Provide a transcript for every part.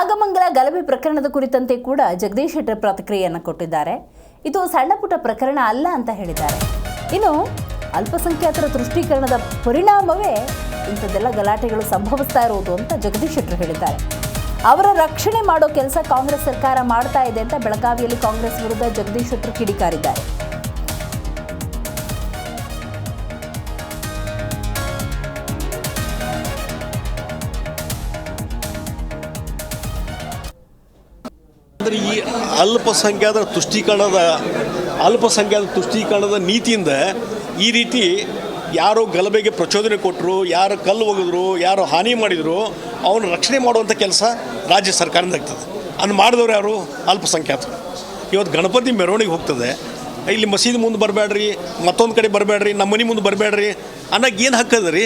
ನಾಗಮಂಗಲ ಗಲಭೆ ಪ್ರಕರಣದ ಕುರಿತಂತೆ ಕೂಡ ಜಗದೀಶ್ ಶೆಟ್ಟರ್ ಪ್ರತಿಕ್ರಿಯೆಯನ್ನು ಕೊಟ್ಟಿದ್ದಾರೆ. ಇದು ಸಣ್ಣ ಪುಟ್ಟ ಪ್ರಕರಣ ಅಲ್ಲ ಅಂತ ಹೇಳಿದ್ದಾರೆ. ಇನ್ನು ಅಲ್ಪಸಂಖ್ಯಾತರ ತುಷ್ಟೀಕರಣದ ಪರಿಣಾಮವೇ ಇಂಥದ್ದೆಲ್ಲ ಗಲಾಟೆಗಳು ಸಂಭವಿಸ್ತಾ ಇರುವುದು ಅಂತ ಜಗದೀಶ್ ಶೆಟ್ಟರ್ ಹೇಳಿದ್ದಾರೆ. ಅವರ ರಕ್ಷಣೆ ಮಾಡೋ ಕೆಲಸ ಕಾಂಗ್ರೆಸ್ ಸರ್ಕಾರ ಮಾಡ್ತಾ ಇದೆ ಅಂತ ಬೆಳಗಾವಿಯಲ್ಲಿ ಕಾಂಗ್ರೆಸ್ ವಿರುದ್ಧ ಜಗದೀಶ್ ಶೆಟ್ಟರ್ ಕಿಡಿಕಾರಿದ್ದಾರೆ. ಅಂದರೆ ಈ ಅಲ್ಪಸಂಖ್ಯಾತರ ತುಷ್ಟೀಕರಣದ, ಅಲ್ಪಸಂಖ್ಯಾತ ತುಷ್ಟೀಕರಣದ ನೀತಿಯಿಂದ ಈ ರೀತಿ ಯಾರು ಗಲಭೆಗೆ ಪ್ರಚೋದನೆ ಕೊಟ್ಟರು ಯಾರು ಕಲ್ಲು ಒಗೆದ್ರು, ಯಾರು ಹಾನಿ ಮಾಡಿದರು, ಅವನು ರಕ್ಷಣೆ ಮಾಡುವಂಥ ಕೆಲಸ ರಾಜ್ಯ ಸರ್ಕಾರದಿಂದ ಆಗ್ತದೆ. ಅನ್ನು ಮಾಡಿದವ್ರು ಯಾರು? ಅಲ್ಪಸಂಖ್ಯಾತರು. ಇವತ್ತು ಗಣಪತಿ ಮೆರವಣಿಗೆ ಹೋಗ್ತದೆ. ಇಲ್ಲಿ ಮಸೀದಿ ಮುಂದೆ ಬರಬೇಡ್ರಿ, ಮತ್ತೊಂದು ಕಡೆ ಬರಬೇಡ್ರಿ, ನಮ್ಮ ಮನೆ ಮುಂದೆ ಬರಬೇಡ್ರಿ ಅನ್ನೋಕೆ ಏನು ಹಕ್ಕದ ರೀ?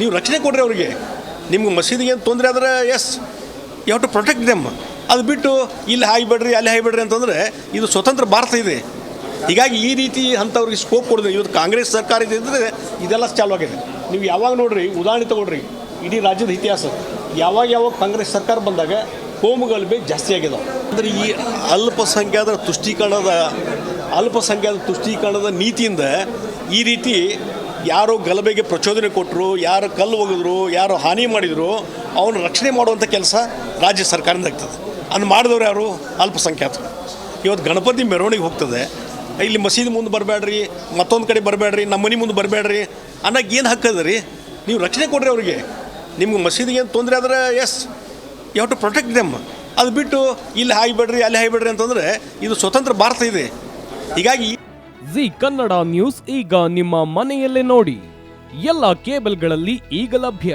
ನೀವು ರಕ್ಷಣೆ ಕೊಡ್ರಿ ಅವರಿಗೆ. ನಿಮ್ಗೆ ಮಸೀದಿಗೆ ಏನು ತೊಂದರೆ ಆದರೆ as you have to protect them ಅದು ಬಿಟ್ಟು ಇಲ್ಲಿ ಹಾಯ್ಬೇಡ್ರಿ ಅಲ್ಲಿ ಹಾಯ್ಬೇಡ್ರಿ ಅಂತಂದರೆ ಇದು ಸ್ವತಂತ್ರ ಭಾರತ ಇದೆ. ಹೀಗಾಗಿ ಈ ರೀತಿ ಅಂಥವ್ರಿಗೆ ಸ್ಕೋಪ್ ಕೊಡಿದೆ ಇವತ್ತು ಕಾಂಗ್ರೆಸ್ ಸರ್ಕಾರ ಇದ್ದರೆ ಇದೆಲ್ಲ ಚಾಲು ಆಗಿದೆ. ನೀವು ಯಾವಾಗ ನೋಡ್ರಿ, ಉದಾಹರಣೆ ತಗೊಳ್ರಿ ಇಡೀ ರಾಜ್ಯದ ಇತಿಹಾಸ. ಯಾವಾಗ ಯಾವಾಗ ಕಾಂಗ್ರೆಸ್ ಸರ್ಕಾರ ಬಂದಾಗ ಕೋಮುಗಲಭೆ ಜಾಸ್ತಿ ಆಗಿದಾವೆ. ಅಂದರೆ ಈ ಅಲ್ಪಸಂಖ್ಯಾತರ ತುಷ್ಟೀಕರಣದ, ಅಲ್ಪಸಂಖ್ಯಾತ ತುಷ್ಟೀಕರಣದ ನೀತಿಯಿಂದ ಈ ರೀತಿ ಯಾರು ಗಲಭೆಗೆ ಪ್ರಚೋದನೆ ಕೊಟ್ಟರು ಯಾರು ಕಲ್ಲು ಒಗೆದ್ರು, ಯಾರು ಹಾನಿ ಮಾಡಿದರು, ಅವನು ರಕ್ಷಣೆ ಮಾಡುವಂಥ ಕೆಲಸ ರಾಜ್ಯ ಸರ್ಕಾರದಿಂದ ಆಗ್ತದೆ. ಅನ್ನು ಮಾಡಿದವ್ರು ಯಾರು? ಅಲ್ಪಸಂಖ್ಯಾತರು. ಇವತ್ತು ಗಣಪತಿ ಮೆರವಣಿಗೆ ಹೋಗ್ತದೆ. ಇಲ್ಲಿ ಮಸೀದಿ ಮುಂದೆ ಬರಬೇಡ್ರಿ, ಮತ್ತೊಂದು ಕಡೆ ಬರಬೇಡ್ರಿ, ನಮ್ಮ ಮನೆ ಮುಂದೆ ಬರಬೇಡ್ರಿ ಅನ್ನೋಕೆ ಏನು ಹಕ್ಕದ ರೀ? ನೀವು ರಕ್ಷಣೆ ಕೊಡ್ರಿ ಅವ್ರಿಗೆ. ನಿಮ್ಗೆ ಮಸೀದಿಗೆ ಏನು ತೊಂದರೆ ಆದ್ರೆ as you have to protect them ಅದು ಬಿಟ್ಟು ಇಲ್ಲಿ ಹಾಯ್ಬೇಡ್ರಿ, ಅಲ್ಲಿ ಹಾಯ್ಬೇಡ್ರಿ ಅಂತಂದರೆ ಇದು ಸ್ವತಂತ್ರ ಭಾರತ ಇದೆ. ಹೀಗಾಗಿ ಜಿ ಕನ್ನಡ ನ್ಯೂಸ್ ಈಗ ನಿಮ್ಮ ಮನೆಯಲ್ಲೇ ನೋಡಿ. ಎಲ್ಲ ಕೇಬಲ್ಗಳಲ್ಲಿ ಈಗ ಲಭ್ಯ.